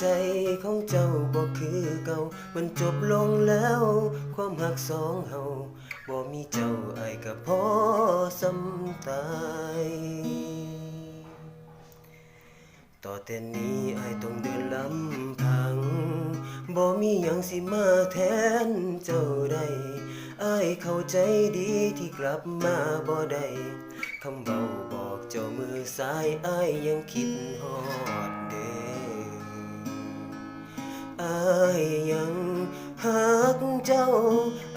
ใจของเจ้าบ่คือเก่า มันจบลงแล้ว ความหักสองเฮาบ่มีเจ้าไอายก็พอสำตายต่อแต่นี้ไอายต้องเดินลำพังบ่มีหยังสิมาแทนเจ้าได้อายเข้าใจดีที่กลับมาบ่ได้คำเบาบอกเจ้ามือซ้ายไอายยังคิดฮอดเด้ อายยังหักเจ้า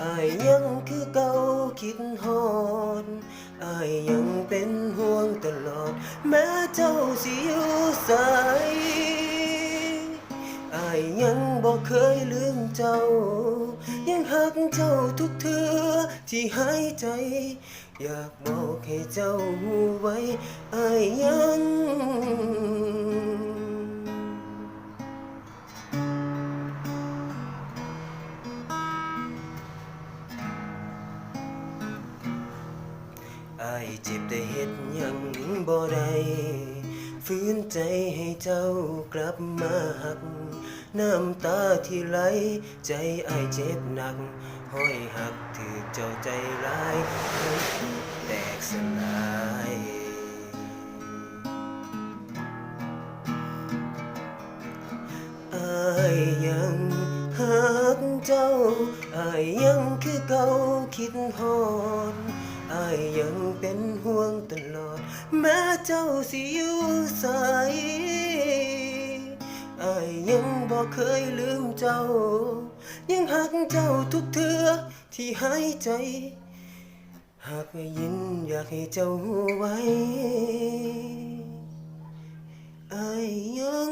อายยังคือเก่าคิดฮอดอายยังเป็นห่วงตลอด แม้เจ้าสิอยู่ไสอายยังบอกเคยลืมเจ้า ยังหักเจ้าทุกเทือที่หายใจ อยากบอกให้เจ้าหูไว้อายยัง เจ็บแต่เฮ็ดยังบ่ได้ฝืนใจให้เจ้ากลับมาหัก น้ำตาที่ไหล ใจอายเจ็บหนัก ห้อยหักถือเจ้าใจร้ายแตกสลายอายยังหักเจ้าอายยังคือเก่าคิดฮอด อายยังเป็นห่วงตลอด แม้เจ้าสิอยู่ไสอายยังบอกเคยลืมเจ้า ยังหักเจ้าทุกเทือที่หายใจ หากไม่ยินอยากให้เจ้าไว้อายยัง